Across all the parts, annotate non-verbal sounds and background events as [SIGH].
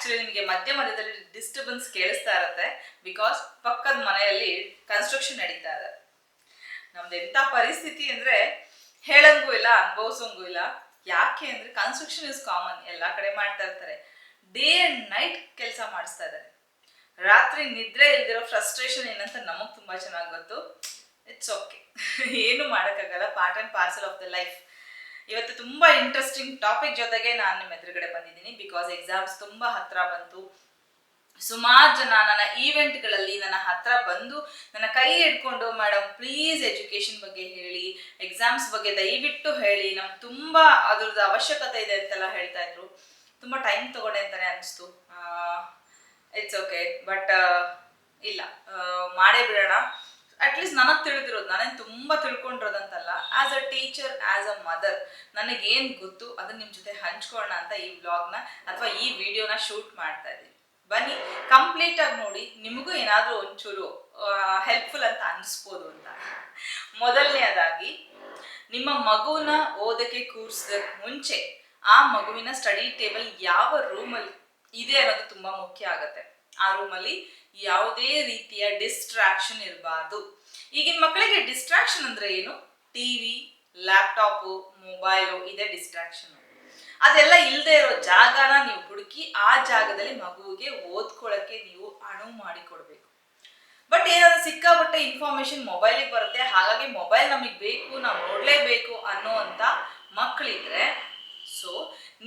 Actually ನಿಮಗೆ ಮಧ್ಯ ಮಧ್ಯದಲ್ಲಿ ಡಿಸ್ಟರ್ಬೆನ್ಸ್ ಕೇಳಿಸ್ತಾ ಇರತ್ತೆ ಬಿಕಾಸ್ ಪಕ್ಕದ ಮನೆಯಲ್ಲಿ ಕನ್ಸ್ಟ್ರಕ್ಷನ್ ನಡೀತಾ ಇದೆ. ನಮ್ದು ಎಂಥ ಪರಿಸ್ಥಿತಿ ಅಂದ್ರೆ ಹೇಳಂಗೂ ಇಲ್ಲ, ಅನುಭವಿಸೋಂಗೂ ಇಲ್ಲ. ಯಾಕೆ ಅಂದ್ರೆ ಕನ್ಸ್ಟ್ರಕ್ಷನ್ ಇಸ್ ಕಾಮನ್ ಎಲ್ಲ ಕಡೆ ಮಾಡ್ತಾ ಇರ್ತಾರೆ. ಡೇ ಅಂಡ್ ನೈಟ್ ಕೆಲಸ ಮಾಡಿಸ್ತಾ ಇದ್ದಾರೆ. ರಾತ್ರಿ ನಿದ್ರೆ ಇಲ್ದಿರೋ ಫ್ರಸ್ಟ್ರೇಷನ್ ಏನಂತ ನಮಗ್ ತುಂಬಾ ಚೆನ್ನಾಗಿ ಗೊತ್ತು. ಇಟ್ಸ್ ಓಕೆ [LAUGHS] ಏನು ಮಾಡೋಕ್ಕಾಗಲ್ಲ. Part and parcel of the life ಇವತ್ತು ತುಂಬಾ ಇಂಟ್ರೆಸ್ಟಿಂಗ್ ಟಾಪಿಕ್ ಜೊತೆಗೆ ನಾನು ನಿಮ್ಮ ಎದುರುಗಡೆ ಬಂದಿದ್ದೀನಿ ಬಿಕಾಸ್ ಎಕ್ಸಾಮ್ಸ್ ತುಂಬಾ ಹತ್ರ ಬಂತು. ಸುಮಾರು ಜನ ನನ್ನ ಈವೆಂಟ್ಗಳಲ್ಲಿ ನನ್ನ ಹತ್ರ ಬಂದು ನನ್ನ ಕೈ ಹಿಡ್ಕೊಂಡು ಮೇಡಮ್ ಪ್ಲೀಸ್ ಎಜುಕೇಶನ್ ಬಗ್ಗೆ ಹೇಳಿ ಎಕ್ಸಾಮ್ಸ್ ಬಗ್ಗೆ ದಯವಿಟ್ಟು ಹೇಳಿ, ನಮ್ಗೆ ತುಂಬ ಅದ್ರದ್ದು ಅವಶ್ಯಕತೆ ಇದೆ ಅಂತೆಲ್ಲ ಹೇಳ್ತಾ ಇದ್ರು. ತುಂಬ ಟೈಮ್ ತಗೊಂಡೆ ಅಂತಾನೆ ಅನಿಸ್ತು. ಇಟ್ಸ್ ಓಕೆ ಬಟ್ ಇಲ್ಲ. ಮಾಡೇ ಬಿಡೋಣ. ಅಟ್ಲೀಸ್ಟ್ ನನಗೆ ತಿಳಿದಿರೋದು, ನಾನೇನು ತುಂಬ ತಿಳ್ಕೊಂಡಿರೋದಂತಲ್ಲ as a teacher as a mother ನನಗೇನು ಗೊತ್ತು, ಅದನ್ನ ನಿಮ್ಮ ಜೊತೆ ಹಂಚ್ಕೊಳ್ಳೋಣ ಅಂತ ಈ ವ್ಲಾಗ್ನ ಅಥವಾ ಈ ವಿಡಿಯೋನ ಶೂಟ್ ಮಾಡ್ತಾ ಇದ್ದೀನಿ. ಬನ್ನಿ ಕಂಪ್ಲೀಟ್ ಆಗಿ ನೋಡಿ, ನಿಮಗೂ ಏನಾದರೂ ಒಂಚೂರು ಹೆಲ್ಪ್ಫುಲ್ ಅಂತ ಅನಿಸ್ಬೋದು ಅಂತ. ಮೊದಲನೇದಾಗಿ, ನಿಮ್ಮ ಮಗುನ ಓದಕ್ಕೆ ಕೂರಿಸಿದ ಮುಂಚೆ, ಆ ಮಗುವಿನ ಸ್ಟಡಿ ಟೇಬಲ್ ಯಾವ ರೂಮಲ್ಲಿ ಇದೆ ಅನ್ನೋದು ತುಂಬಾ ಮುಖ್ಯ ಆಗುತ್ತೆ. ಆ ರೂಮಲ್ಲಿ ಯಾವುದೇ ರೀತಿಯ ಡಿಸ್ಟ್ರಾಕ್ಷನ್ ಇರಬಾರ್ದು. ಈಗಿನ ಮಕ್ಕಳಿಗೆ ಡಿಸ್ಟ್ರಾಕ್ಷನ್ ಅಂದ್ರೆ ಏನು? ಟಿವಿ ಲ್ಯಾಪ್ಟಾಪು ಮೊಬೈಲು ಇದೆ ಡಿಸ್ಟ್ರಾಕ್ಷನ್ ಅದೆಲ್ಲ ಇಲ್ಲದೆ ಇರೋ ಜಾಗನ ನೀವು ಹುಡುಕಿ ಆ ಜಾಗದಲ್ಲಿ ಮಗುವಿಗೆ ಓದ್ಕೊಳ್ಳೋಕ್ಕೆ ನೀವು ಅಣು ಮಾಡಿಕೊಡ್ಬೇಕು. ಬಟ್ ಏನಾದ್ರು ಸಿಕ್ಕಾಪಟ್ಟೆ ಇನ್ಫಾರ್ಮೇಶನ್ ಮೊಬೈಲಿಗೆ ಬರುತ್ತೆ. ಹಾಗಾಗಿ ಮೊಬೈಲ್ ನಮಗೆ ಬೇಕು, ನಾವು ನೋಡಲೇಬೇಕು ಅನ್ನೋ ಅಂತ ಮಕ್ಕಳಿದ್ರೆ ಸೊ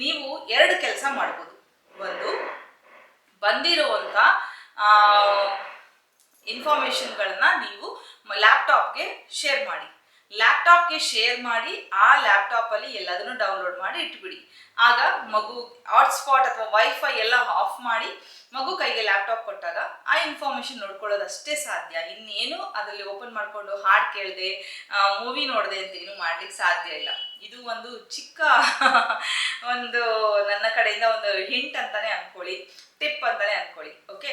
ನೀವು ಎರಡು ಕೆಲಸ ಮಾಡ್ಬೋದು. ಒಂದು ಬಂದಿರುವಂಥ ಇನ್ಫಾರ್ಮೇಶನ್ಗಳನ್ನ ನೀವು ಲ್ಯಾಪ್ಟಾಪ್ಗೆ ಶೇರ್ ಮಾಡಿ. ಲ್ಯಾಪ್ಟಾಪ್ಗೆ ಶೇರ್ ಮಾಡಿ, ಆ ಲ್ಯಾಪ್ಟಾಪಲ್ಲಿ ಎಲ್ಲದನ್ನು ಡೌನ್ಲೋಡ್ ಮಾಡಿ ಇಟ್ಬಿಡಿ. ಆಗ ಮಗು ಹಾಟ್ಸ್ಪಾಟ್ ಅಥವಾ ವೈಫೈ ಎಲ್ಲ ಆಫ್ ಮಾಡಿ, ಮಗು ಕೈಗೆ ಲ್ಯಾಪ್ಟಾಪ್ ಕೊಟ್ಟಾಗ ಆ ಇನ್ಫಾರ್ಮೇಶನ್ ನೋಡ್ಕೊಳ್ಳೋದು ಅಷ್ಟೇ ಸಾಧ್ಯ. ಇನ್ನೇನು ಅದರಲ್ಲಿ ಓಪನ್ ಮಾಡ್ಕೊಂಡು ಹಾಡು ಕೇಳದೆ ಮೂವಿ ನೋಡದೆ ಅಂತ ಏನು ಮಾಡ್ಲಿಕ್ಕೆ ಸಾಧ್ಯ ಇಲ್ಲ. ಇದು ಒಂದು ಚಿಕ್ಕ [LAUGHS] ಒಂದು ನನ್ನ ಕಡೆಯಿಂದ ಒಂದು ಹಿಂಟ್ ಅಂತಾನೆ ಅನ್ಕೊಳ್ಳಿ ಟಿಪ್ ಅಂತಾನೆ ಅನ್ಕೊಳ್ಳಿ ಓಕೆ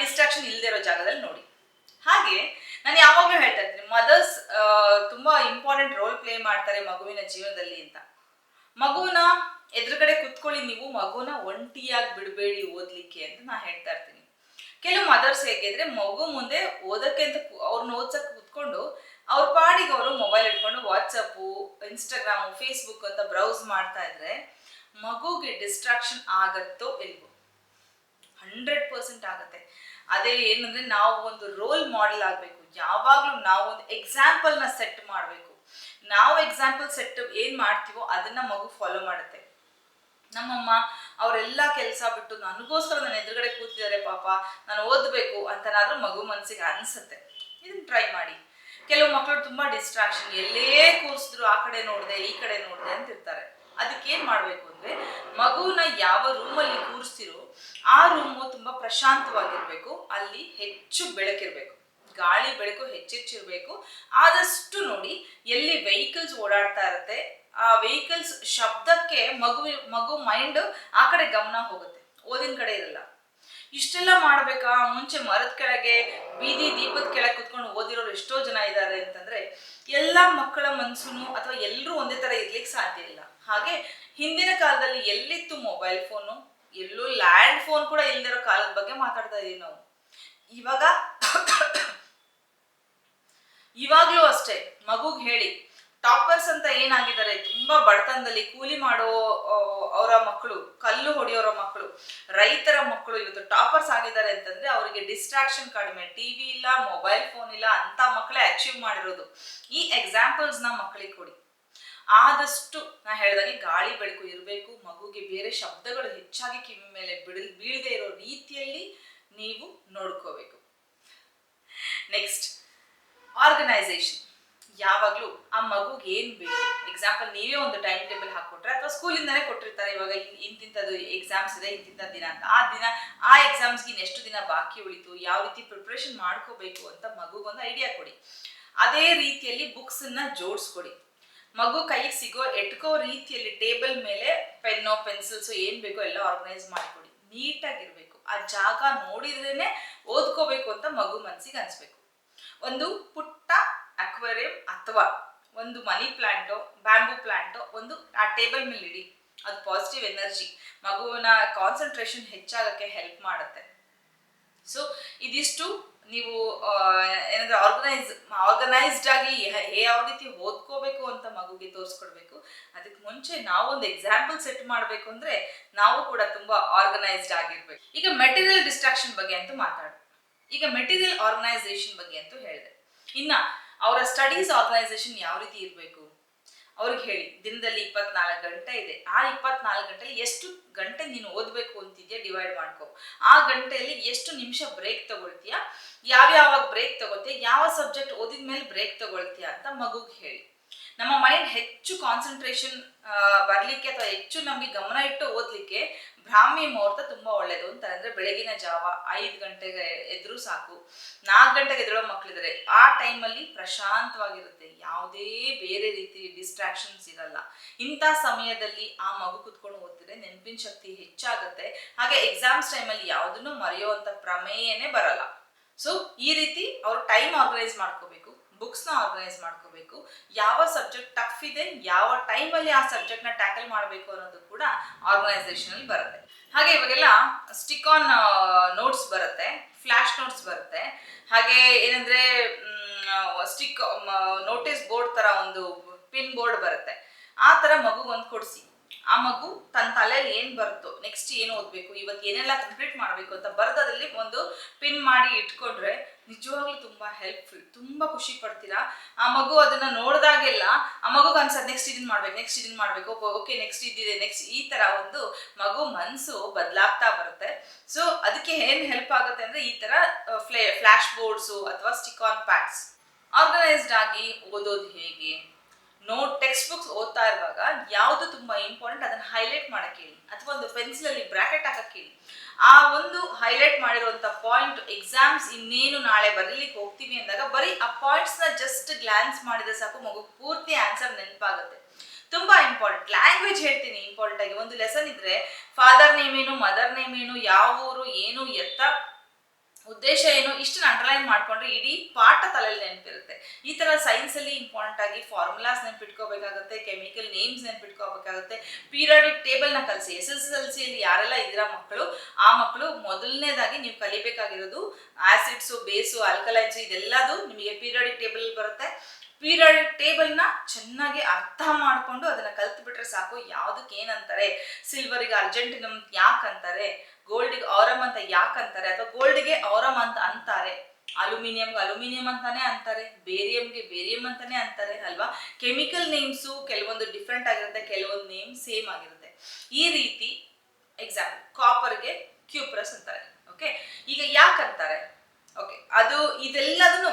ಡಿಸ್ಟ್ರಾಕ್ಷನ್ ಇಲ್ಲದೆ ಇರೋ ಜಾಗದಲ್ಲಿ ನೋಡಿ. ಹಾಗೆ ನಾನು ಯಾವಾಗಲೂ ಹೇಳ್ತಾ ಇರ್ತೀನಿ ಮದರ್ಸ್ ತುಂಬಾ ಇಂಪಾರ್ಟೆಂಟ್ ರೋಲ್ ಪ್ಲೇ ಮಾಡ್ತಾರೆ ಮಗುವಿನ ಜೀವನದಲ್ಲಿ ಅಂತ. ಮಗುನ ಎದುರುಗಡೆ ಕುತ್ಕೊಳ್ಳಿ ನೀವು, ಮಗುನ ಒಂಟಿಯಾಗಿ ಬಿಡಬೇಡಿ ಓದ್ಲಿಕ್ಕೆ ಅಂತ ನಾ ಹೇಳ್ತಾ ಇರ್ತೀನಿ. ಕೆಲವು ಮದರ್ಸ್ ಹೇಗಿದ್ರೆ ಮಗು ಮುಂದೆ ಓದಕ್ಕೆ ಅಂತ ಅವ್ರನ್ನ ಓದ್ಸಕ್ ಕುತ್ಕೊಂಡು ಅವ್ರ ಪಾಡಿಗೆ ಅವರು ಮೊಬೈಲ್ ಇಟ್ಕೊಂಡು ವಾಟ್ಸಪ್ಪು ಇನ್ಸ್ಟಾಗ್ರಾಮು ಫೇಸ್ಬುಕ್ ಅಂತ ಬ್ರೌಸ್ ಮಾಡ್ತಾ ಇದ್ರೆ ಮಗುಗೆ ಡಿಸ್ಟ್ರಾಕ್ಷನ್ ಆಗತ್ತೋ ಇಲ್ವೋ? ಹಂಡ್ರೆಡ್ ಪರ್ಸೆಂಟ್ ಆಗುತ್ತೆ. ಅದೇ ಏನಂದ್ರೆ ನಾವು ಒಂದು ರೋಲ್ ಮಾಡೆಲ್ ಆಗಬೇಕು. ಯಾವಾಗಲೂ ನಾವು ಒಂದು ಎಕ್ಸಾಂಪಲ್ನ ಸೆಟ್ ಮಾಡಬೇಕು. ನಾವು ಎಕ್ಸಾಂಪಲ್ ಸೆಟ್ ಏನು ಮಾಡ್ತೀವೋ ಅದನ್ನ ಮಗು ಫಾಲೋ ಮಾಡುತ್ತೆ. ನಮ್ಮಮ್ಮ ಅವರೆಲ್ಲ ಕೆಲಸ ಬಿಟ್ಟು ನನಗೋಸ್ಕರ ನನ್ನ ಎದುರುಗಡೆ ಕೂತಿದ್ದಾರೆ ಪಾಪ, ನಾನು ಓದಬೇಕು ಅಂತನಾದ್ರೂ ಮಗು ಮನಸ್ಸಿಗೆ ಅನ್ಸುತ್ತೆ. ಇದನ್ನ ಟ್ರೈ ಮಾಡಿ. ಕೆಲವು ಮಕ್ಕಳು ತುಂಬಾ ಡಿಸ್ಟ್ರಾಕ್ಷನ್ ಎಲ್ಲೇ ಕೂರಿಸಿದ್ರು ಆ ಕಡೆ ನೋಡಿದೆ, ಈ ಕಡೆ ನೋಡಿದೆ ಅಂತ ಇರ್ತಾರೆ. ಅದಕ್ಕೆ ಏನ್ ಮಾಡ್ಬೇಕು ಅಂದ್ರೆ, ಮಗುನ ಯಾವ ರೂಮಲ್ಲಿ ಕೂರಿಸ್ತಿರೋ ಆ ರೂಮು ತುಂಬಾ ಪ್ರಶಾಂತವಾಗಿರ್ಬೇಕು. ಅಲ್ಲಿ ಹೆಚ್ಚು ಬೆಳಕಿರ್ಬೇಕು. ಗಾಳಿ, ಬೆಳಕು ಹೆಚ್ಚೆಚ್ಚಿರ್ಬೇಕು ಆದಷ್ಟು ನೋಡಿ ಎಲ್ಲಿ ವೆಹಿಕಲ್ಸ್ ಓಡಾಡ್ತಾ ಇರುತ್ತೆ, ಆ ವೆಹಿಕಲ್ಸ್ ಶಬ್ದಕ್ಕೆ ಮಗು ಮಗು ಮೈಂಡ್ ಆ ಕಡೆ ಗಮನ ಹೋಗುತ್ತೆ. ಓದಿನ ಕಡೆ ಇರಲ್ಲ. ಇಷ್ಟೆಲ್ಲ ಮಾಡ್ಬೇಕಾ? ಮುಂಚೆ ಮರದ ಕೆಳಗೆ ಬೀದಿ ದೀಪದ ಕೆಳಗೆ ಕುತ್ಕೊಂಡು ಓದಿರೋರು ಎಷ್ಟೋ ಜನ ಇದ್ದಾರೆ ಅಂತಂದ್ರೆ ಎಲ್ಲ ಮಕ್ಕಳ ಮನ್ಸುನು ಅಥವಾ ಎಲ್ಲರೂ ಒಂದೇ ತರ ಇರ್ಲಿಕ್ಕೆ ಸಾಧ್ಯ ಇಲ್ಲ. ಹಾಗೆ ಹಿಂದಿನ ಕಾಲದಲ್ಲಿ ಎಲ್ಲಿತ್ತು ಮೊಬೈಲ್ ಫೋನು ಎಲ್ಲೂ ಲ್ಯಾಂಡ್ ಫೋನ್ ಕೂಡ ಇಲ್ದಿರೋ ಕಾಲದ ಬಗ್ಗೆ ಮಾತಾಡ್ತಾ ಇದೀವಿ ನಾವು. ಇವಾಗ [COUGHS] ಇವಾಗ್ಲೂ ಅಷ್ಟೇ. ಮಗುಗ್ ಹೇಳಿ ಟಾಪರ್ಸ್ ಅಂತ ಏನಾಗಿದ್ದಾರೆ? ತುಂಬಾ ಬಡತನದಲ್ಲಿ ಕೂಲಿ ಮಾಡೋ ಅವರ ಮಕ್ಕಳು ಕಲ್ಲು ಹೊಡೆಯೋರ ಮಕ್ಕಳು ರೈತರ ಮಕ್ಕಳು ಇವತ್ತು ಟಾಪರ್ಸ್ ಆಗಿದ್ದಾರೆ ಅಂತಂದ್ರೆ ಅವರಿಗೆ ಡಿಸ್ಟ್ರಾಕ್ಷನ್ ಕಡಿಮೆ. ಟಿವಿ ಇಲ್ಲ ಮೊಬೈಲ್ ಫೋನ್ ಇಲ್ಲ, ಅಂತ ಮಕ್ಕಳೇ ಅಚೀವ್ ಮಾಡಿರೋದು. ಈ ಎಕ್ಸಾಂಪಲ್ಸ್ನ ಮಕ್ಕಳಿಗೆ ಕೊಡಿ. ಆದಷ್ಟು ನಾ ಹೇಳ್ದಾಗೆ ಗಾಳಿ, ಬೆಳಕು ಇರಬೇಕು, ಮಗುಗೆ ಬೇರೆ ಶಬ್ದಗಳು ಹೆಚ್ಚಾಗಿ ಕಿವಿ ಮೇಲೆ ಬಿಡಿ ಬೀಳದೆ ಇರೋ ರೀತಿಯಲ್ಲಿ ನೀವು ನೋಡ್ಕೋಬೇಕು. ನೆಕ್ಸ್ಟ್ ಆರ್ಗನೈಸೇಷನ್ ಯಾವಾಗಲೂ ಆ ಮಗುಗೆ ಏನು ಬೇಕು? ಎಕ್ಸಾಂಪಲ್ ನೀವೇ ಒಂದು ಟೈಮ್ ಟೇಬಲ್ ಹಾಕೊಟ್ರೆ ಅಥವಾ ಸ್ಕೂಲಿಂದಲೇ ಕೊಟ್ಟಿರ್ತಾರೆ, ಇವಾಗ ಇಂತಿಂಥದ್ದು ಎಕ್ಸಾಮ್ಸ್ ಇದೆ ಇಂತಿಂಥ ದಿನ ಅಂತ. ಆ ದಿನ, ಆ ಎಕ್ಸಾಮ್ಸ್ಗೆ ಎಷ್ಟು ದಿನ ಬಾಕಿ ಉಳಿತು? ಯಾವ ರೀತಿ ಪ್ರಿಪ್ರೇಷನ್ ಮಾಡ್ಕೋಬೇಕು ಅಂತ ಮಗುಗೊಂದು ಐಡಿಯಾ ಕೊಡಿ. ಅದೇ ರೀತಿಯಲ್ಲಿ ಬುಕ್ಸ್ ಅನ್ನ ಜೋಡಿಸ್ಕೊಡಿ. ಮಗು ಕೈಗೆ ಸಿಗೋ ಎಟ್ಕೋ ರೀತಿಯಲ್ಲಿ ಟೇಬಲ್ ಮೇಲೆ ಪೆನ್ನು ಪೆನ್ಸಿಲ್ಸ್ ಏನು ಬೇಕೋ ಎಲ್ಲ ಆರ್ಗನೈಸ್ ಮಾಡಿಕೊಡಿ. ನೀಟಾಗಿರಬೇಕು. ಆ ಜಾಗ ನೋಡಿದ್ರೇನೆ ಓದ್ಕೋಬೇಕು ಅಂತ ಮಗು ಮನ್ಸಿಗೆ ಅನ್ಸ್ಬೇಕು. ಒಂದು ಪುಟ್ಟ ಅಕ್ವೇರಿಯಂ ಅಥವಾ ಒಂದು ಮನಿ ಪ್ಲಾಂಟೋ, ಬ್ಯಾಂಬೂ ಪ್ಲಾಂಟೋ, ಒಂದು ಆ ಟೇಬಲ್ ಮೇಲೆ ಇಡಿ. ಅದು ಪಾಸಿಟಿವ್ ಎನರ್ಜಿ ಮಗುವಿನ ಕಾನ್ಸಂಟ್ರೇಷನ್ ಹೆಚ್ಚಾಗಕ್ಕೆ ಹೆಲ್ಪ್ ಮಾಡುತ್ತೆ. ಸೊ ಇದಿಷ್ಟು ನೀವು ಏನಂದ್ರೆ ಆರ್ಗನೈಸ್ ಆರ್ಗನೈಸ್ಡ್ ಆಗಿ ಯಾವ ರೀತಿ ಓದ್ಕೋಬೇಕು ಅಂತ ಮಗುಗೆ ತೋರಿಸ್ಕೊಡ್ಬೇಕು. ಅದಕ್ಕೆ ಮುಂಚೆ ನಾವೊಂದು ಎಕ್ಸಾಂಪಲ್ ಸೆಟ್ ಮಾಡಬೇಕು ಅಂದ್ರೆ ನಾವು ಕೂಡ ತುಂಬಾ ಆರ್ಗನೈಸ್ಡ್ ಆಗಿರ್ಬೇಕು. ಈಗ ಮೆಟೀರಿಯಲ್ ಡಿಸ್ಟ್ರಾಕ್ಷನ್ ಬಗ್ಗೆ ಅಂತೂ ಮಾತಾಡ. ಈಗ ಮೆಟೀರಿಯಲ್ ಆರ್ಗನೈಸೇಷನ್ ಬಗ್ಗೆ ಅಂತೂ ಹೇಳಿದೆ. ಇನ್ನ ಅವರ ಸ್ಟಡೀಸ್ ಆರ್ಗನೈಸೇಷನ್ ಯಾವ ರೀತಿ ಇರಬೇಕು? ಅವ್ರಿಗೆ ಹೇಳಿ, ದಿನದಲ್ಲಿ ಇಪ್ಪತ್ನಾಲ್ಕು ಗಂಟೆ ಇದೆ. ಆ ಇಪ್ಪತ್ನಾಲ್ಕು ಗಂಟೆಲಿ ಎಷ್ಟು ಗಂಟೆ ನೀನು ಓದಬೇಕು ಅಂತಿದ್ಯಾ ಡಿವೈಡ್ ಮಾಡ್ಕೋ. ಆ ಗಂಟೆಯಲ್ಲಿ ಎಷ್ಟು ನಿಮಿಷ ಬ್ರೇಕ್ ತಗೊಳ್ತೀಯಾ? ಯಾವ್ಯಾವಾಗ ಬ್ರೇಕ್ ತಗೋತಿಯಾ ಯಾವ ಸಬ್ಜೆಕ್ಟ್ ಓದಿದ ಮೇಲೆ ಬ್ರೇಕ್ ತಗೊಳ್ತೀಯಾ ಅಂತ ಮಗುಗೆ ಹೇಳಿ. ನಮ್ಮ ಮೈಂಡ್ ಹೆಚ್ಚು ಕಾನ್ಸಂಟ್ರೇಷನ್ ಬರ್ಲಿಕ್ಕೆ ಅಥವಾ ಹೆಚ್ಚು ನಮಗೆ ಗಮನ ಇಟ್ಟು ಓದ್ಲಿಕ್ಕೆ ಬ್ರಾಹ್ಮಿ ಮುಹೂರ್ತ ತುಂಬಾ ಒಳ್ಳೇದು. ಅಂತ ಅಂದ್ರೆ ಬೆಳಗಿನ ಜಾವ ಐದು ಗಂಟೆಗೆ ಎದ್ರು ಸಾಕು. ನಾಲ್ಕು ಗಂಟೆಗೆ ಎದುರೋ ಮಕ್ಳಿದ್ರೆ. ಆ ಟೈಮಲ್ಲಿ ಪ್ರಶಾಂತವಾಗಿರುತ್ತೆ. ಯಾವುದೇ ಬೇರೆ ರೀತಿ ಡಿಸ್ಟ್ರಾಕ್ಷನ್ಸ್ ಇರಲ್ಲ. ಇಂಥ ಸಮಯದಲ್ಲಿ ಆ ಮಗು ಕುತ್ಕೊಂಡು ಓದ್ತಿದ್ರೆ ನೆನಪಿನ ಶಕ್ತಿ ಹೆಚ್ಚಾಗುತ್ತೆ. ಹಾಗೆ ಎಕ್ಸಾಮ್ಸ್ ಟೈಮಲ್ಲಿ ಯಾವುದನ್ನು ಮರೆಯುವಂಥ ಪ್ರಮೇಯನೇ ಬರಲ್ಲ. ಸೊ ಈ ರೀತಿ ಅವರು ಟೈಮ್ ಆರ್ಗನೈಸ್ ಮಾಡ್ಕೋಬೇಕು. ಬುಕ್ಸ್ನ ಆರ್ಗನೈಸ್ ಮಾಡ್ಕೋಬೇಕು. ಯಾವ ಸಬ್ಜೆಕ್ಟ್ ಟಫ್ ಇದೆ, ಯಾವ ಟೈಮಲ್ಲಿ ಆ ಸಬ್ಜೆಕ್ಟ್ನ ಟ್ಯಾಕಲ್ ಮಾಡಬೇಕು ಅನ್ನೋದು ಕೂಡ ಆರ್ಗನೈಸೇಷನಲ್ಲಿ ಬರುತ್ತೆ. ಹಾಗೆ ಇವಾಗೆಲ್ಲ ಸ್ಟಿಕ್ ಆನ್ ನೋಟ್ಸ್ ಬರುತ್ತೆ ಫ್ಲ್ಯಾಶ್ ನೋಟ್ಸ್ ಬರುತ್ತೆ. ಹಾಗೆ ಏನಂದ್ರೆ ಸ್ಟಿಕ್ ನೋಟಿಸ್ ಬೋರ್ಡ್ ತರ ಒಂದು ಪಿನ್ ಬೋರ್ಡ್ ಬರುತ್ತೆ. ಆ ತರ ಒಂದು ಕೊಡಿಸಿ. ಆ ಮಗು ತನ್ನ ತಲೆಯಲ್ಲಿ ಏನು ಬರುತ್ತೋ ನೆಕ್ಸ್ಟ್ ಓದ್ಬೇಕು ಇವತ್ತು ಏನೆಲ್ಲ ಕಂಪ್ಲೀಟ್ ಮಾಡಬೇಕು ಅಂತ ಬರದಲ್ಲಿ ಒಂದು ಪಿನ್ ಮಾಡಿ ಇಟ್ಕೊಂಡ್ರೆ ನಿಜವಾಗ್ಲೂ ತುಂಬಾ ಹೆಲ್ಪ್ಫುಲ್ ತುಂಬಾ ಖುಷಿ ಪಡ್ತೀರಾ? ಆ ಮಗು ಅದನ್ನ ನೋಡಿದಾಗೆಲ್ಲ, ಆ ಮಗುಗೆ ಅನ್ಸದ್ ನೆಕ್ಸ್ಟ್ ಇದನ್ನ ಮಾಡ್ಬೇಕು ನೆಕ್ಸ್ಟ್ ಇದನ್ ಮಾಡ್ಬೇಕು ಓಕೆ ನೆಕ್ಸ್ಟ್ ಇದಿದೆ ನೆಕ್ಸ್ಟ್ ಈ ತರ ಒಂದು ಮಗು ಮನ್ಸು ಬದಲಾಗ್ತಾ ಬರುತ್ತೆ. ಸೊ ಅದಕ್ಕೆ ಏನ್ ಹೆಲ್ಪ್ ಆಗುತ್ತೆ ಅಂದ್ರೆ ಈ ತರ ಫ್ಲಾಶ್ ಬೋರ್ಡ್ಸು ಅಥವಾ ಸ್ಟಿಕ್ ಆನ್ ಪ್ಯಾಡ್ಸ್ ಆರ್ಗನೈಸ್ಡ್ ಆಗಿ ಓದೋದು ಹೇಗೆ? ನೋಟ್ ಟೆಕ್ಸ್ಟ್ ಬುಕ್ಸ್ ಓದ್ತಾ ಇರುವಾಗ ಯಾವುದು ತುಂಬಾ ಇಂಪಾರ್ಟೆಂಟ್ ಅದನ್ನು ಹೈಲೈಟ್ ಮಾಡಕ್ಕೆ ಹೇಳಿ, ಅಥವಾ ಒಂದು ಪೆನ್ಸಿಲ್ ಅಲ್ಲಿ ಬ್ರಾಕೆಟ್ ಹಾಕಕ್ಕೆ ಹೇಳಿ. ಆ ಒಂದು ಹೈಲೈಟ್ ಮಾಡಿರುವಂತ ಪಾಯಿಂಟ್ ಎಕ್ಸಾಮ್ಸ್ ಇನ್ನೇನು ನಾಳೆ ಬರಲಿಕ್ಕೆ ಹೋಗ್ತೀವಿ ಅಂದಾಗ ಬರೀ ಆ ಪಾಯಿಂಟ್ಸ್ನ ಜಸ್ಟ್ ಗ್ಲಾನ್ಸ್ ಮಾಡಿದ್ರೆ ಸಾಕು, ಮಗು ಪೂರ್ತಿ ಆನ್ಸರ್ ನೆನಪಾಗುತ್ತೆ. ತುಂಬಾ ಇಂಪಾರ್ಟೆಂಟ್ ಲ್ಯಾಂಗ್ವೇಜ್ ಹೇಳ್ತೀನಿ ಇಂಪಾರ್ಟೆಂಟ್ ಆಗಿ. ಒಂದು ಲೆಸನ್ ಇದ್ರೆ ಫಾದರ್ ನೇಮ್ ಏನು ಮದರ್ ನೇಮ್ ಏನು, ಯಾವ ಊರು, ಏನು, ಎತ್ತ ಉದ್ದೇಶ ಏನು? ಇಷ್ಟನ್ನ ಅಂಡರ್ಲೈನ್ ಮಾಡ್ಕೊಂಡ್ರೆ ಇಡೀ ಪಾಠ ತಲೆಯಲ್ಲಿ ನೆನಪಿರುತ್ತೆ. ಈ ತರ ಸೈನ್ಸ್ ಅಲ್ಲಿ ಇಂಪಾರ್ಟೆಂಟ್ ಆಗಿ ಫಾರ್ಮುಲಾಸ್ ನೆನ್ಪಿಟ್ಕೋಬೇಕಾಗುತ್ತೆ ಕೆಮಿಕಲ್ ನೇಮ್ಸ್ ನೆನ್ಪಿಟ್ಕೋಬೇಕಾಗುತ್ತೆ. ಪೀರಿಯಾಡಿಕ್ ಟೇಬಲ್ನ ಕಲಿಸಿ ಎಸ್ ಎಸ್ ಎಲ್ ಸಿಯಲ್ಲಿ ಯಾರೆಲ್ಲ ಇದ್ರ ಮಕ್ಕಳು? ಆ ಮಕ್ಕಳು ಮೊದಲನೇದಾಗಿ ನೀವು ಕಲಿಬೇಕಾಗಿರೋದು ಆಸಿಡ್ಸು ಬೇಸು ಆಲ್ಕಲೈನ್ಸು ಇದೆಲ್ಲದೂ ನಿಮಗೆ ಪೀರಿಯಾಡಿಕ್ ಟೇಬಲ್ ಬರುತ್ತೆ. ಪೀರಿಯಾಡಿಕ್ ಟೇಬಲ್ನ ಚೆನ್ನಾಗಿ ಅರ್ಥ ಮಾಡ್ಕೊಂಡು ಅದನ್ನ ಕಲ್ತು ಬಿಟ್ರೆ ಸಾಕು. ಯಾವ್ದಕ್ಕೆ ಏನಂತಾರೆ? ಸಿಲ್ವರಿಗೆ ಅರ್ಜೆಂಟಿನಮ್ ಯಾಕಂತಾರೆ? ಗೋಲ್ಡಿಗೆ ಆರಮ್ ಅಂತ ಯಾಕಂತಾರೆ? ಅಥವಾ ಗೋಲ್ಡ್ಗೆ ಆರಮ್ ಅಂತ ಅಂತಾರೆ? ಅಲ್ಯೂಮಿನಿಯಂಗೆ ಅಲ್ಯೂಮಿನಿಯಂ ಅಂತಾನೆ ಅಂತಾರೆ. ಬೇರಿಯಂಗೆ ಬೇರಿಯಂ ಅಂತಾನೆ ಅಂತಾರೆ, ಅಲ್ವಾ? ಕೆಮಿಕಲ್ ನೇಮ್ಸು ಕೆಲವೊಂದು ಡಿಫ್ರೆಂಟ್ ಆಗಿರುತ್ತೆ, ಕೆಲವೊಂದು ನೇಮ್ ಸೇಮ್ ಆಗಿರುತ್ತೆ. ಈ ರೀತಿ ಎಕ್ಸಾಂಪಲ್ ಕಾಪರ್ಗೆ ಕ್ಯೂಪ್ರಸ್ ಅಂತಾರೆ. ಓಕೆ ಈಗ ಯಾಕಂತಾರೆ? ಓಕೆ ಅದು ಇದೆಲ್ಲದನ್ನು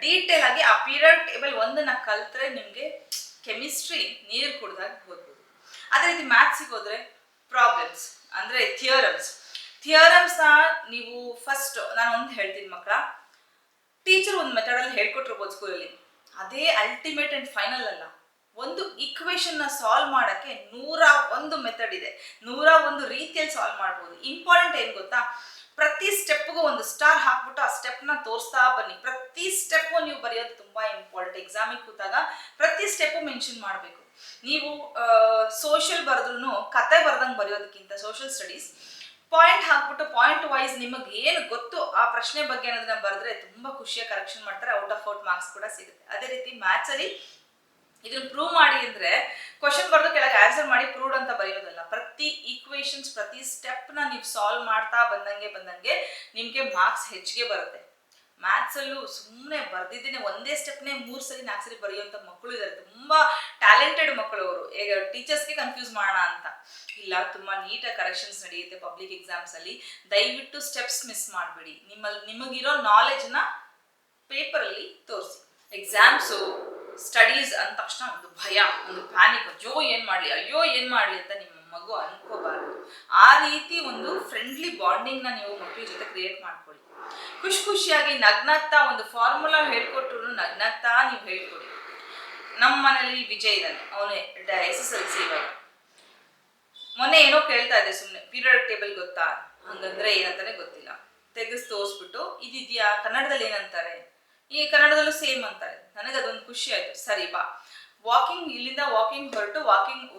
ಡೀಟೇಲ್ ಆಗಿ ಆ ಪೀರಿಯಡ್ ಟೇಬಲ್ ಒಂದನ್ನ ಕಲ್ತ್ರೆ ನಿಮಗೆ ಕೆಮಿಸ್ಟ್ರಿ ನೀರು ಕುಡ್ದಾಗ ಓದ್ಬೋದು ಅದೇ ರೀತಿ ಮ್ಯಾಥ್ಸಿಗೆ ಹೋದ್ರೆ ಪ್ರಾಬ್ಲಮ್ಸ್ ಅಂದ್ರೆ ಥಿಯರಮ್ಸ್ ಥಿಯರಮ್ಸ್ನ ನೀವು ಫಸ್ಟ್ ನಾನು ಒಂದು ಹೇಳ್ತೀನಿ ಮಕ್ಕಳ ಟೀಚರ್ ಒಂದು ಮೆಥಡಲ್ಲಿ ಹೇಳ್ಕೊಟ್ಟಿರ್ಬೋದು ಸ್ಕೂಲಲ್ಲಿ ಅದೇ ಅಲ್ಟಿಮೇಟ್ ಅಂಡ್ ಫೈನಲ್ ಅಲ್ಲ. ಒಂದು ಇಕ್ವೇಶನ್ನ ಸಾಲ್ವ್ ಮಾಡೋಕ್ಕೆ ನೂರ ಒಂದು ಮೆಥಡ್ ಇದೆ. ನೂರ ಒಂದು ರೀತಿಯಲ್ಲಿ ಸಾಲ್ವ್ ಮಾಡ್ಬೋದು. ಇಂಪಾರ್ಟೆಂಟ್ ಏನು ಗೊತ್ತಾ? ಪ್ರತಿ ಸ್ಟೆಪ್ಗೂ ಒಂದು ಸ್ಟಾರ್ ಹಾಕ್ಬಿಟ್ಟು ಆ ಸ್ಟೆಪ್ನ ತೋರಿಸ್ತಾ ಬನ್ನಿ. ಪ್ರತಿ ಸ್ಟೆಪ್ಪು ನೀವು ಬರೆಯೋದು ತುಂಬ ಇಂಪಾರ್ಟೆಂಟ್ ಎಕ್ಸಾಮಿಗೆ ಕೂತಾಗ ಪ್ರತಿ ಸ್ಟೆಪ್ಪು ಮೆನ್ಷನ್ ಮಾಡಬೇಕು. ನೀವು ಸೋಷಿಯಲ್ ಬರೆದ್ರೂ ಕತೆ ಬರ್ದಂಗೆ ಬರೆಯೋದಕ್ಕಿಂತ ಸೋಷಿಯಲ್ ಸ್ಟಡೀಸ್ ಪಾಯಿಂಟ್ ಹಾಕ್ಬಿಟ್ಟು ಪಾಯಿಂಟ್ ವೈಸ್ ನಿಮಗೆ ಏನು ಗೊತ್ತು ಆ ಪ್ರಶ್ನೆ ಬಗ್ಗೆ ಅನ್ನೋದನ್ನ ಬರೆದ್ರೆ ತುಂಬಾ ಖುಷಿಯಾಗಿ ಕರೆಕ್ಷನ್ ಮಾಡ್ತಾರೆ ಔಟ್ ಆಫ್ ಔಟ್ ಮಾರ್ಕ್ಸ್ ಕೂಡ ಸಿಗುತ್ತೆ. ಅದೇ ರೀತಿ ಮ್ಯಾಥ್ಸ್ ಅಲ್ಲಿ ಇದನ್ನ ಪ್ರೂವ್ ಮಾಡಿ ಅಂದ್ರೆ ಕ್ವಶನ್ ಬರೆದು ಕೆಳಗೆ ಆನ್ಸರ್ ಮಾಡಿ ಪ್ರೂವ್ಡ್ ಅಂತ ಬರೆಯೋದಲ್ಲ. ಪ್ರತಿ ಈಕ್ವೇಶನ್ಸ್ ಪ್ರತಿ ಸ್ಟೆಪ್ನ ನೀವು ಸಾಲ್ವ್ ಮಾಡ್ತಾ ಬಂದಂಗೆ ಬಂದಂಗೆ ನಿಮಗೆ ಮಾರ್ಕ್ಸ್ ಹೆಚ್ಚಿಗೆ ಬರುತ್ತೆ. ಮ್ಯಾಥ್ಸ್ ಅಲ್ಲೂ ಸುಮ್ಮನೆ ಬರ್ದಿದ್ದೇನೆ ಒಂದೇ ಸ್ಟೆಪ್ನೇ ಮೂರು ಸರಿ, ನಾಲ್ಕು ಸರಿ ಬರೆಯುವಂತ ಮಕ್ಕಳು ಇದ್ದಾರೆ ತುಂಬಾ ಟ್ಯಾಲೆಂಟೆಡ್ ಮಕ್ಕಳು ಅವರು. ಈಗ ಟೀಚರ್ಸ್ಗೆ ಕನ್ಫ್ಯೂಸ್ ಮಾಡೋಣ ಅಂತ. ಇಲ್ಲ, ತುಂಬಾ ನೀಟಾಗಿ ಕರೆಕ್ಷನ್ಸ್ ನಡೆಯುತ್ತೆ ಪಬ್ಲಿಕ್ ಎಕ್ಸಾಮ್ಸ್ ಅಲ್ಲಿ. ದಯವಿಟ್ಟು ಸ್ಟೆಪ್ಸ್ ಮಿಸ್ ಮಾಡಬೇಡಿ. ನಿಮ್ಮಲ್ಲಿ ನಿಮಗಿರೋ ನಾಲೆಜ್ನ ಪೇಪರಲ್ಲಿ ತೋರಿಸಿ. ಎಕ್ಸಾಮ್ಸು ಸ್ಟಡೀಸ್ ಅಂದ ತಕ್ಷಣ ಒಂದು ಭಯ, ಒಂದು ಪ್ಯಾನಿಕ್ ಅಯ್ಯೋ ಏನ್ ಮಾಡಲಿ, ಅಯ್ಯೋ ಏನ್ ಮಾಡಲಿ ಅಂತ ನಿಮ್ಮ ಮಗು ಅನ್ಕೋಬಾರ್ದು. ಆ ರೀತಿ ಒಂದು ಫ್ರೆಂಡ್ಲಿ ಬಾಂಡಿಂಗ್ನ ನೀವು ಮಕ್ಕಳ ಜೊತೆ ಕ್ರಿಯೇಟ್ ಮಾಡ್ಕೊಳ್ಳಿ. ಖುಷಿ ಖುಷಿಯಾಗಿ ನಗ್ನಗ್ತಾ ಒಂದು ಫಾರ್ಮುಲಾ ಹೇಳ್ಕೊಟ್ರು ನಗ್ನಗ್ತಾ ನೀವು ಹೇಳ್ಕೊಡಿ. ನಮ್ಮ ಮನೇಲಿ ವಿಜಯ್ ಇದ್ದಾನೆ, ಅವನೇ ಎಸ್ ಎಸ್ ಎಲ್ ಸಿ ಇವಾಗ. ಮೊನ್ನೆ ಏನೋ ಕೇಳ್ತಾ ಇದ್ದೆ ಸುಮ್ಮನೆ ಪೀರಿಯಡ್ ಟೇಬಲ್ ಗೊತ್ತಾ? ಹಂಗಂದ್ರೆ ಏನಂತಾನೆ ಗೊತ್ತಿಲ್ಲ. ತೆಗೆಸ್ ತೋರಿಸ್ಬಿಟ್ಟು, ಇದಿದ್ಯಾ? ಕನ್ನಡದಲ್ಲಿ ಏನಂತಾರೆ? ಈ ಕನ್ನಡದಲ್ಲೂ ಸೇಮ್ ಅಂತಾರೆ ನನಗೆ ಅದೊಂದು ಖುಷಿ ಆಯ್ತು. ಸರಿ, ಬಾ. ವಾಕಿಂಗ್ ಇಲ್ಲಿಂದ ವಾಕಿಂಗ್ ಹೊರಟು ವಾಕಿಂಗ್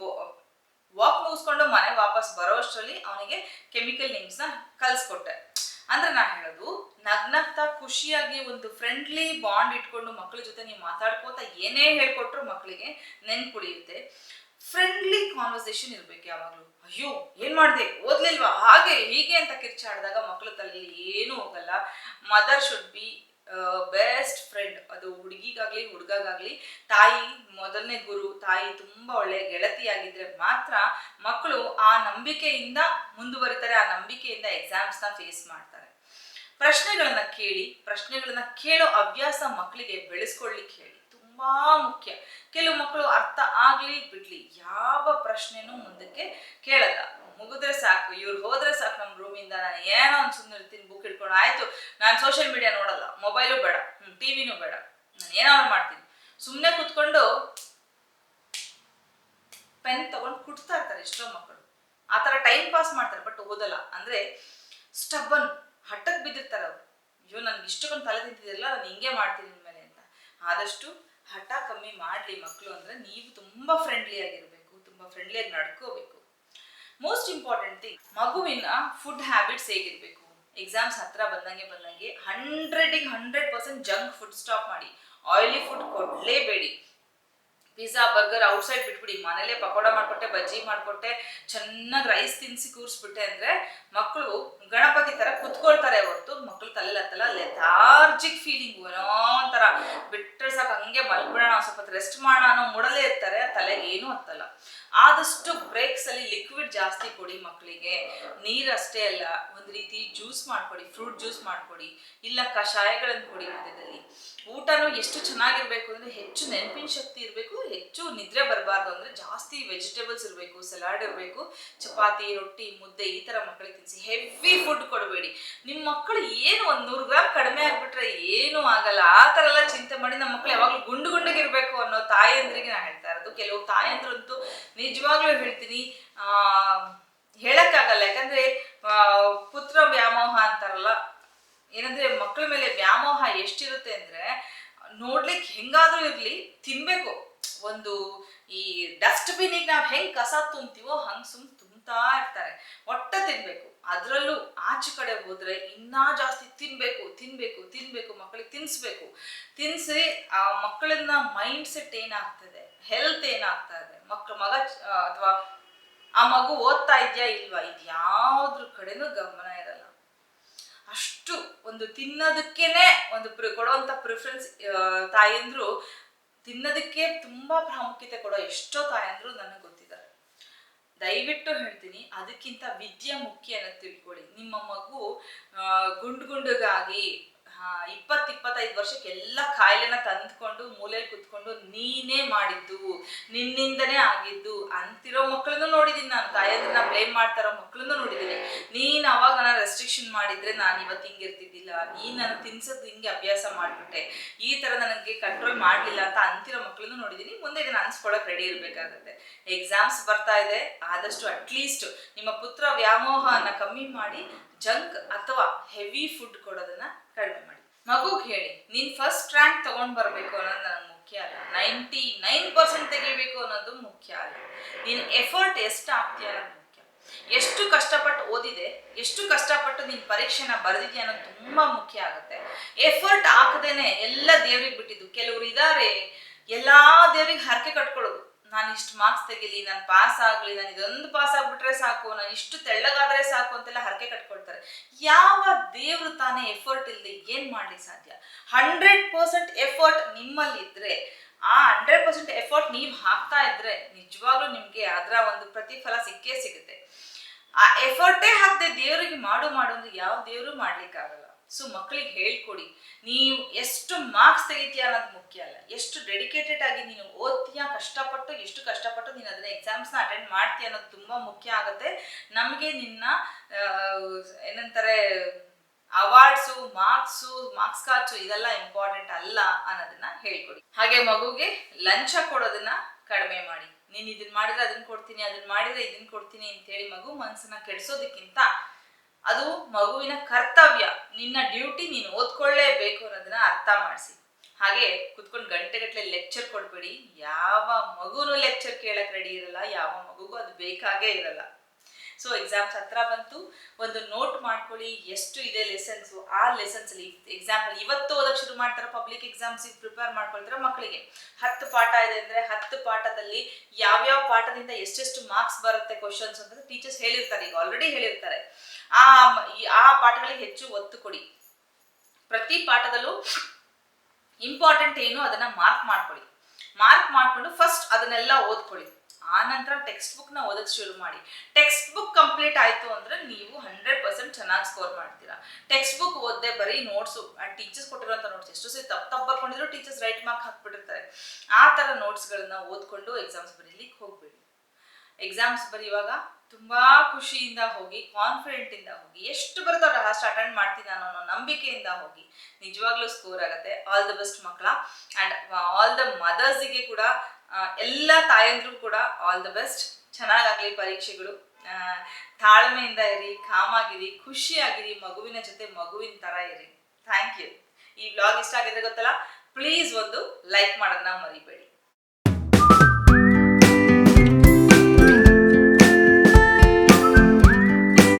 ವಾಕ್ ಮುಗಿಸ್ಕೊಂಡು ಮನೆ ವಾಪಸ್ ಬರೋ ಅಷ್ಟರಲ್ಲಿ ಅವನಿಗೆ ಕೆಮಿಕಲ್ ನೇಮ್ಸ್ನ ಕಲಿಸ್ಕೊಟ್ಟೆ. ಅಂದ್ರೆ ನಾನು ಹೇಳೋದು, ನಗ್ನಗ್ತಾ ಖುಷಿಯಾಗಿ ಒಂದು ಫ್ರೆಂಡ್ಲಿ ಬಾಂಡ್ ಇಟ್ಕೊಂಡು ಮಕ್ಕಳ ಜೊತೆ ನೀವು ಮಾತಾಡ್ಕೋತಾ ಏನೇ ಹೇಳ್ಕೊಟ್ರು ಮಕ್ಕಳಿಗೆ ನೆನ್ಪುಳಿಯುತ್ತೆ. ಫ್ರೆಂಡ್ಲಿ ಕಾನ್ವರ್ಸೇಷನ್ ಇರ್ಬೇಕು ಯಾವಾಗಲೂ. ಅಯ್ಯೋ, ಏನ್ ಮಾಡಿದೆ? ಓದ್ಲಿಲ್ವಾ? ಹಾಗೆ ಹೀಗೆ ಅಂತ ಕಿರ್ಚಾಡಿದಾಗ ಮಕ್ಕಳ ತಲೆಯಲ್ಲಿ ಏನೂ ಹೋಗಲ್ಲ. Mother should be best friend ಅದು ಹುಡುಗಿಗಾಗ್ಲಿ, ಹುಡುಗಗಾಗ್ಲಿ, ತಾಯಿ, ಮೊದಲನೇ ಗುರು, ತಾಯಿ ತುಂಬಾ ಒಳ್ಳೆ ಗೆಳತಿಯಾಗಿದ್ರೆ ಮಾತ್ರ ಮಕ್ಕಳು ಆ ನಂಬಿಕೆಯಿಂದ ಮುಂದುವರಿತಾರೆ, ಆ ನಂಬಿಕೆಯಿಂದ ನ ಫೇಸ್ ಮಾಡ್ತಾರೆ. ಪ್ರಶ್ನೆಗಳನ್ನ ಕೇಳಿ, ಪ್ರಶ್ನೆಗಳನ್ನ ಕೇಳೋ ಅಭ್ಯಾಸ ಮಕ್ಕಳಿಗೆ ಬೆಳೆಸ್ಕೊಳ್ಲಿಕ್ಕೆ ಹೇಳಿ. ತುಂಬಾ ಮುಖ್ಯ. ಕೆಲವು ಮಕ್ಕಳು ಅರ್ಥ ಆಗ್ಲಿ ಬಿಡ್ಲಿ, ಯಾವ ಪ್ರಶ್ನೆನೂ ಮುಂದಕ್ಕೆ ಕೇಳಲ್ಲ. ಮುಗಿದ್ರೆ ಸಾಕು, ಇವ್ರು ಹೋದ್ರೆ ಸಾಕು ನಮ್ಮ ರೂಮಿಂದ ನಾನು ಏನೋ ಒಂದು ಸುಮ್ಮನೆ ಇರ್ತೀನಿ ಬುಕ್ ಹಿಡ್ಕೊಂಡು. ಆಯ್ತು, ನಾನು ಸೋಷಿಯಲ್ ಮೀಡಿಯಾ ನೋಡಲ್ಲ ಮೊಬೈಲು ಬೇಡ ಟಿವಿನೂ ಬೇಡ. ನಾನು ಏನೋ ಮಾಡ್ತೀನಿ. ಸುಮ್ಮನೆ ಕುತ್ಕೊಂಡು ಪೆನ್ ತಗೊಂಡು ಕುಟ್ತಾ ಇರ್ತಾರೆ ಎಷ್ಟೋ ಮಕ್ಕಳು. ಆ ಥರ ಟೈಮ್ ಪಾಸ್ ಮಾಡ್ತಾರೆ ಬಟ್ ಓದಲ್ಲ. ಅಂದ್ರೆ ಸ್ಟಬ್ಬನ್ ಹಠಕ್ಕೆ ಬಿದ್ದಿರ್ತಾರೆ ಅವ್ರು. ಅಯ್ಯೋ, ನನ್ಗೆ ಇಷ್ಟಕ್ಕೊಂದು ತಲೆ ತಿಂತಿದಿಲ್ಲ ನಾನು ಹಿಂಗೆ ಮಾಡ್ತೀನಿ ಮೇಲೆ ಅಂತ. ಆದಷ್ಟು ಹಠ ಕಮ್ಮಿ ಮಾಡಲಿ ಮಕ್ಕಳು ಅಂದ್ರೆ, ನೀವು ತುಂಬಾ ಫ್ರೆಂಡ್ಲಿ ಆಗಿರ್ಬೇಕು, ತುಂಬಾ ಫ್ರೆಂಡ್ಲಿಯಾಗಿ ನಡ್ಕೋಬೇಕು. ಮೋಸ್ಟ್ ಇಂಪಾರ್ಟೆಂಟ್ ಥಿಂಗ್ ಮಗುವಿನ ಫುಡ್ ಹ್ಯಾಬಿಟ್ಸ್ ಹೇಗಿರಬೇಕು? ಎಕ್ಸಾಮ್ಸ್ ಹತ್ರ ಬಂದಂಗೆ ಬಂದಂಗೆ ಹಂಡ್ರೆಡಿಗೆ hundred percent junk food stop ಮಾಡಿ. ಆಯಿಲಿ ಫುಡ್ ಕೊಡಲೇಬೇಡಿ. ಪಿಜ್ಜಾ ಬರ್ಗರ್ ಔಟ್ಸೈಡ್ ಬಿಟ್ಬಿಡಿ. ಮನೇಲೆ ಪಕೋಡ ಮಾಡಿಕೊಟ್ಟೆ, ಬಜ್ಜಿ ಮಾಡಿಕೊಟ್ಟೆ, ಚೆನ್ನಾಗಿ ರೈಸ್ ತಿನ್ಸಿ ಕೂರಿಸ್ಬಿಟ್ಟೆ ಅಂದ್ರೆ ಮಕ್ಕಳು ಗಣಪತಿ ತರ ಕುತ್ಕೊಳ್ತಾರೆ ಹೊರತು. ಮಕ್ಕಳು ತಲೆ ಹತ್ತಲ್ಲ ಲೆಥಾರ್ಜಿಕ್ ಫೀಲಿಂಗ್ ಏನೋ ಒಂಥರ. ಬಿಟ್ಟರೆ ಸಾಕು, ಹಂಗೆ ಮಲ್ಬಿಡೋಣ ಸ್ವಲ್ಪ ರೆಸ್ಟ್ ಮಾಡೋಣ ಅನ್ನೋ ಮೂಡಲೇ ಇರ್ತಾರೆ. ತಲೆಗೆ ಏನೂ ಹತ್ತಲ್ಲ. ಆದಷ್ಟು ಬ್ರೇಕ್ಸ್ ಅಲ್ಲಿ ಲಿಕ್ವಿಡ್ ಜಾಸ್ತಿ ಕೊಡಿ ಮಕ್ಕಳಿಗೆ ನೀರಷ್ಟೇ ಅಲ್ಲ, ಒಂದು ರೀತಿ ಜ್ಯೂಸ್ ಮಾಡ್ಕೊಡಿ ಫ್ರೂಟ್ ಜ್ಯೂಸ್ ಮಾಡ್ಕೊಡಿ, ಇಲ್ಲ ಕಷಾಯಗಳನ್ನು ಕೊಡಿ ಮಧ್ಯದಲ್ಲಿ. ಊಟನೂ ಎಷ್ಟು ಚೆನ್ನಾಗಿರ್ಬೇಕು ಅಂದ್ರೆ ಹೆಚ್ಚು ನೆನಪಿನ ಶಕ್ತಿ ಇರಬೇಕು ಹೆಚ್ಚು ನಿದ್ರೆ ಬರಬಾರ್ದು ಅಂದ್ರೆ ಜಾಸ್ತಿ ವೆಜಿಟೇಬಲ್ಸ್ ಇರಬೇಕು ಸಲಾಡ್ ಇರಬೇಕು, ಚಪಾತಿ, ರೊಟ್ಟಿ, ಮುದ್ದೆ ಈ ತರ ಮಕ್ಕಳಿಗೆ ತಿನ್ನಿಸಿ ಹೆವಿ ಫುಡ್ ಕೊಡಬೇಡಿ. ನಿಮ್ಮ ಮಕ್ಕಳು ಏನು ಒಂದು ನೂರು ಗ್ರಾಮ್ ಕಡಿಮೆ ಆಗಿಬಿಟ್ರೆ ಏನೂ ಆಗಲ್ಲ. ಆ ಥರ ಎಲ್ಲ ಚಿಂತೆ ಮಾಡಿ ನಮ್ಮ ಮಕ್ಕಳು ಯಾವಾಗಲೂ ಗುಂಡು ಗುಂಡಗಿರ್ಬೇಕು ಅನ್ನೋ ತಾಯಿಯಂದ್ರಿಗೆ ನಾನು ಹೇಳ್ತಾ ಇರೋದು. ಕೆಲವು ತಾಯಂದ್ರಂತೂ ನಿಜವಾಗ್ಲೂ ಹೇಳ್ತೀನಿ ಹೇಳಕ್ಕಾಗಲ್ಲ. ಯಾಕಂದ್ರೆ ಪುತ್ರ ವ್ಯಾಮೋಹ ಅಂತಾರಲ್ಲ, ಏನಂದ್ರೆ ಮಕ್ಕಳ ಮೇಲೆ ವ್ಯಾಮೋಹ ಎಷ್ಟಿರುತ್ತೆ ಅಂದ್ರೆ ನೋಡ್ಲಿಕ್ಕೆ ಹೆಂಗಾದ್ರೂ ಇರ್ಲಿ, ತಿನ್ಬೇಕು. ಒಂದು ಈ ಡಸ್ಟ್ಬಿನ್ನಿಗೆ ನಾವು ಹೆಂಗೆ ಕಸ ತುಂಬ್ತೀವೋ ಹಂಗೆ ಸುಮ್ ತುಂಬ್ತಾ ಇರ್ತಾರೆ. ಒಟ್ಟ ತಿನ್ಬೇಕು. ಅದರಲ್ಲೂ ಆಚೆ ಕಡೆ ಹೋದ್ರೆ ಇನ್ನೂ ಜಾಸ್ತಿ ತಿನ್ಬೇಕು ತಿನ್ಬೇಕು ತಿನ್ಬೇಕು ಮಕ್ಕಳಿಗೆ ತಿನ್ನಿಸ್ಬೇಕು ತಿನ್ಸಿ ಆ ಮಕ್ಕಳನ್ನ ಮೈಂಡ್ ಸೆಟ್ ಏನಾಗ್ತದೆ? ಹೆಲ್ತ್ ಏನಾಗ್ತಾ ಇದೆ ಮಕ್ಕಳ ಮಗ ಅಥವಾ ಆ ಮಗು ಓದ್ತಾ ಇದೆಯಾ ಇಲ್ವಾ? ಇದ್ಯಾವ್ದ್ರ ಕಡೆನೂ ಗಮನ ಇರಲ್ಲ. ಅಷ್ಟು ಒಂದು ತಿನ್ನೋದಕ್ಕೇನೆ ಒಂದು ಪ್ರಿ ಕೊಡುವಂತ ಪ್ರಿಫರೆನ್ಸ್ ತಾಯಂದ್ರು ತಿನ್ನೋದಕ್ಕೆ ತುಂಬಾ ಪ್ರಾಮುಖ್ಯತೆ ಕೊಡೋ ಎಷ್ಟೋ ತಾಯಂದ್ರು ನನಗೆ ಗೊತ್ತಿದ್ದಾರೆ ದಯವಿಟ್ಟು ಹೇಳ್ತೀನಿ, ಅದಕ್ಕಿಂತ ವಿದ್ಯೆ ಮುಖ್ಯ ಅನ್ನೋದು ತಿಳ್ಕೊಳ್ಳಿ. ನಿಮ್ಮ ಮಗು ಗುಂಡ್ ಗುಂಡು ಗುಂಡುಗಾಗಿ ಇಪ್ಪತ್ತು ಇಪ್ಪತ್ತೈದು ವರ್ಷಕ್ಕೆ ಎಲ್ಲ ಕಾಯಿಲೆನ ತಂದ್ಕೊಂಡು ಮೂಲೆಯಲ್ಲಿ ಕುತ್ಕೊಂಡು ನೀನೇ ಮಾಡಿದ್ದು, ನಿನ್ನಿಂದನೇ ಆಗಿದ್ದು ಅಂತಿರೋ ಮಕ್ಕಳನ್ನು ನೋಡಿದೀನಿ ನಾನು. ತಾಯಂದ್ರನ್ನ ಬ್ಲೇಮ್ ಮಾಡ್ತಾರೋ ಮಕ್ಕಳನ್ನು ನೋಡಿದ್ದೀನಿ ನೀನ್ ಅವಾಗ ನಾನು ರೆಸ್ಟ್ರಿಕ್ಷನ್ ಮಾಡಿದ್ರೆ ನಾನು ಇವತ್ತು ಹಿಂಗಿರ್ತಿದ್ದಿಲ್ಲ ನೀನ್ ನನ್ನ ತಿನ್ಸೋದು ಹಿಂಗೆ ಅಭ್ಯಾಸ ಮಾಡ್ಬಿಟ್ಟೆ. ಈ ತರ ನನಗೆ ಕಂಟ್ರೋಲ್ ಮಾಡ್ಲಿಲ್ಲ ಅಂತ ಅಂತಿರೋ ಮಕ್ಕಳನ್ನು ನೋಡಿದ್ದೀನಿ ಮುಂದೆ ಇದನ್ನ ಅನ್ಸ್ಕೊಳಕ್ ರೆಡಿ ಇರ್ಬೇಕಾಗತ್ತೆ. ಎಕ್ಸಾಮ್ಸ್ ಬರ್ತಾ ಇದೆ. ಆದಷ್ಟು ಅಟ್ಲೀಸ್ಟ್ ನಿಮ್ಮ ಪುತ್ರ ವ್ಯಾಮೋಹನ ಕಮ್ಮಿ ಮಾಡಿ ಜಂಕ್ ಅಥವಾ ಹೆವಿ ಫುಡ್ ಕೊಡೋದನ್ನ ಕಡಿಮೆ ಮಾಡಿ. ಮಗುಗೆ ಹೇಳಿ ನೀನ್ ಫಸ್ಟ್ ರ್ಯಾಂಕ್ ತಗೊಂಡ್ ಬರ್ಬೇಕು ಅನ್ನೋದು ನನಗೆ ಮುಖ್ಯ ಅಲ್ಲ. ನೈಂಟಿ ನೈನ್ ಪರ್ಸೆಂಟ್ ತೆಗಿಬೇಕು ಅನ್ನೋದು ಮುಖ್ಯ ಅಲ್ಲ. ನೀನ್ ಎಫರ್ಟ್ ಎಷ್ಟು ಆಗ್ತೀಯ ಮುಖ್ಯ. ಎಷ್ಟು ಕಷ್ಟಪಟ್ಟು ಓದಿದೆ, ಎಷ್ಟು ಕಷ್ಟಪಟ್ಟು ನಿನ್ನ ಪರೀಕ್ಷೆನ ಬರೆದಿದ್ಯಾ ಅನ್ನೋದು ತುಂಬಾ ಮುಖ್ಯ ಆಗುತ್ತೆ. ಎಫರ್ಟ್ ಹಾಕದೇನೆ ಎಲ್ಲ ದೇವ್ರಿಗೆ ಬಿಟ್ಟಿದ್ದು. ಕೆಲವ್ರು ಇದಾರೆ, ಎಲ್ಲ ದೇವ್ರಿಗೆ ಹರಕೆ ಕಟ್ಕೊಳ್ಳೋದು. ನಾನು ಇಷ್ಟು ಮಾರ್ಕ್ಸ್ ತೆಗಿಲಿ, ನಾನು ಪಾಸ್ ಆಗಲಿ, ನಾನು ಇದೊಂದು ಪಾಸ್ ಆಗ್ಬಿಟ್ರೆ ಸಾಕು, ನಾನು ಇಷ್ಟು ತೆಳ್ಳಗಾದ್ರೆ ಸಾಕು ಅಂತೆಲ್ಲ ಹರಕೆ ಕಟ್ಕೊಳ್ತಾರೆ. ಯಾವ ದೇವರು ತಾನೇ ಎಫರ್ಟ್ ಇಲ್ಲದೆ ಏನು ಮಾಡ್ಲಿಕ್ಕೆ ಸಾಧ್ಯ? ಹಂಡ್ರೆಡ್ ಪರ್ಸೆಂಟ್ ಎಫರ್ಟ್ ನಿಮ್ಮಲ್ಲಿ ಇದ್ರೆ ಆ ಹಂಡ್ರೆಡ್ ಪರ್ಸೆಂಟ್ ಎಫರ್ಟ್ ನೀವು ಹಾಕ್ತಾ ಇದ್ರೆ ನಿಜವಾಗ್ಲೂ ನಿಮ್ಗೆ ಅದರ ಒಂದು ಪ್ರತಿಫಲ ಸಿಕ್ಕೇ ಸಿಗುತ್ತೆ. ಆ ಎಫರ್ಟೇ ಹಾಕದೆ ದೇವರಿಗೆ ಮಾಡು ಮಾಡು ಅಂದ್ರೆ ಯಾವ ದೇವರು ಮಾಡ್ಲಿಕ್ಕಾಗಲ್ಲ. ಸೊ ಮಕ್ಕಳಿಗೆ ಹೇಳ್ಕೊಡಿ, ನೀವು ಎಷ್ಟು ಮಾರ್ಕ್ಸ್ ತೆಗಿತೀಯ ಅನ್ನೋದು ಮುಖ್ಯ ಅಲ್ಲ. ಎಷ್ಟು ಡೆಡಿಕೇಟೆಡ್ ಆಗಿ ನೀನು ಓದ್ತೀಯ, ಕಷ್ಟಪಟ್ಟು, ಎಷ್ಟು ಕಷ್ಟಪಟ್ಟು ನೀನು ಅದನ್ನ ಎಕ್ಸಾಮ್ಸ್ನ ಅಟೆಂಡ್ ಮಾಡ್ತೀಯ ಅನ್ನೋದು ತುಂಬಾ ಮುಖ್ಯ ಆಗುತ್ತೆ. ನಮಗೆ ನಿನ್ನ ಏನಂತಾರೆ ಅವಾರ್ಡ್ಸು ಮಾರ್ಕ್ಸು ಮಾರ್ಕ್ಸ್ ಕಾರ್ಡ್ಸು ಇದೆಲ್ಲ ಇಂಪಾರ್ಟೆಂಟ್ ಅಲ್ಲ ಅನ್ನೋದನ್ನ ಹೇಳ್ಕೊಡಿ. ಹಾಗೆ ಮಗುಗೆ ಲಂಚ ಕೊಡೋದನ್ನ ಕಡಿಮೆ ಮಾಡಿ. ನೀನ್ ಇದನ್ನ ಮಾಡಿದ್ರೆ ಅದನ್ನ ಕೊಡ್ತೀನಿ ಅದನ್ನ ಮಾಡಿದ್ರೆ ಇದನ್ನ ಕೊಡ್ತೀನಿ ಅಂತ ಹೇಳಿ ಮಗು ಮನಸ್ಸನ್ನ ಕೆಡಿಸೋದಕ್ಕಿಂತ ಅದು ಮಗುವಿನ ಕರ್ತವ್ಯ. ನಿನ್ನ ಡ್ಯೂಟಿ ನೀನು ಓದ್ಕೊಳ್ಳೇಬೇಕು ಅನ್ನೋದನ್ನ ಅರ್ಥ ಮಾಡಿಸಿ. ಹಾಗೆ ಕುತ್ಕೊಂಡು ಗಂಟೆಗಟ್ಟಲೆ ಲೆಕ್ಚರ್ ಕೊಡ್ಬೇಡಿ. ಯಾವ ಮಗುನು ಲೆಕ್ಚರ್ ಕೇಳಕ್ ರೆಡಿ ಇರಲ್ಲ, ಯಾವ ಮಗುಗೂ ಅದು ಬೇಕಾಗೇ ಇರಲ್ಲ. ಸೊ ಎಕ್ಸಾಮ್ಸ್ ಹತ್ರ ಬಂತು. ಒಂದು ನೋಟ್ ಮಾಡ್ಕೊಳ್ಳಿ, ಎಷ್ಟು ಇದೆ ಲೆಸನ್ಸ್ ಆ ಲೆಸನ್ಸ್ ಅಲ್ಲಿ ಎಕ್ಸಾಂಪಲ್ ಇವತ್ತು ಓದಕ್ಕೆ ಶುರು ಮಾಡ್ತಾರೆ ಪಬ್ಲಿಕ್ ಎಕ್ಸಾಮ್ಸ್ ಪ್ರಿಪೇರ್ ಮಾಡ್ಕೊಳ್ತಾರೆ ಮಕ್ಕಳಿಗೆ. ಹತ್ತು ಪಾಠ ಇದೆ ಅಂದ್ರೆ ಹತ್ತು ಪಾಠದಲ್ಲಿ ಯಾವ್ಯಾವ ಪಾಠದಿಂದ ಎಷ್ಟೆಷ್ಟು ಮಾರ್ಕ್ಸ್ ಬರುತ್ತೆ ಕ್ವಶನ್ಸ್ ಅಂತ ಟೀಚರ್ಸ್ ಹೇಳಿರ್ತಾರೆ, ಈಗ ಆಲ್ರೆಡಿ ಹೇಳಿರ್ತಾರೆ. ಆ ಆ ಪಾಠಗಳಿಗೆ ಹೆಚ್ಚು ಒತ್ತು ಕೊಡಿ. ಪ್ರತಿ ಪಾಠದಲ್ಲೂ ಇಂಪಾರ್ಟೆಂಟ್ ಏನು ಅದನ್ನ ಮಾರ್ಕ್ ಮಾಡ್ಕೊಳ್ಳಿ. ಮಾರ್ಕ್ ಮಾಡ್ಕೊಂಡು ಫಸ್ಟ್ ಅದನ್ನೆಲ್ಲ ಓದ್ಕೊಳ್ಳಿ. ಆ ನಂತರ ಟೆಕ್ಸ್ಟ್ ಬುಕ್ನ ಓದಕ್ ಶುರು ಮಾಡಿ. ಟೆಕ್ಸ್ಟ್ ಬುಕ್ ಕಂಪ್ಲೀಟ್ ಆಯ್ತು ಅಂದ್ರೆ ನೀವು ಹಂಡ್ರೆಡ್ ಪರ್ಸೆಂಟ್ ಚೆನ್ನಾಗಿ ಸ್ಕೋರ್ ಮಾಡ್ತೀರಾ. ಟೆಕ್ಸ್ಟ್ ಬುಕ್ ಓದದೆ ಬರೀ ನೋಟ್ಸ್ ಟೀಚರ್ಸ್ ಕೊಟ್ಟಿರೋಂಥ ನೋಟ್ಸ್ ಎಷ್ಟು ಸರಿ ತಪ್ಪು ತಪ್ಪು ಬರ್ಕೊಂಡಿದ್ರು ಟೀಚರ್ಸ್ ರೈಟ್ ಮಾರ್ಕ್ ಹಾಕ್ಬಿಟ್ಟಿರ್ತಾರೆ. ಆ ಥರ ನೋಟ್ಸ್ಗಳನ್ನ ಓದ್ಕೊಂಡು ಎಕ್ಸಾಮ್ಸ್ ಬರೀಲಿಕ್ಕೆ ಹೋಗ್ಬೇಡಿ. ಎಕ್ಸಾಮ್ಸ್ ಬರೆಯುವಾಗ ತುಂಬಾ ಖುಷಿಯಿಂದ ಹೋಗಿ ಕಾನ್ಫಿಡೆಂಟ್ ಇಂದ ಹೋಗಿ, ಎಷ್ಟು ಬರುತ್ತೋ ಅಷ್ಟು ಅಟೆಂಡ್ ಮಾಡ್ತೀನಿ ನಾನು ಅನ್ನೋ ನಂಬಿಕೆಯಿಂದ ಹೋಗಿ ನಿಜವಾಗ್ಲೂ ಸ್ಕೋರ್ ಆಗುತ್ತೆ. ಆಲ್ ದ ಬೆಸ್ಟ್ ಮಕ್ಕಳ. ಅಂಡ್ ಆಲ್ ದ ಮದರ್ಸಿಗೆ ಕೂಡ ಎಲ್ಲ ತಾಯಂದ್ರು ಕೂಡ ಆಲ್ ದ ಬೆಸ್ಟ್ ಚೆನ್ನಾಗಾಗಲಿ ಪರೀಕ್ಷೆಗಳು. ತಾಳ್ಮೆಯಿಂದ ಇರಿ, ಕಾಮಾಗಿರಿ, ಖುಷಿಯಾಗಿರಿ, ಮಗುವಿನ ಜೊತೆ ಮಗುವಿನ ತರ ಇರಿ. ಥ್ಯಾಂಕ್ ಯು ಈ ಬ್ಲಾಗ್ ಇಷ್ಟ ಆಗಿದೆ ಗೊತ್ತಲ್ಲ ಪ್ಲೀಸ್ ಒಂದು ಲೈಕ್ ಮಾಡೋದನ್ನ ಮರಿಬೇಡಿ.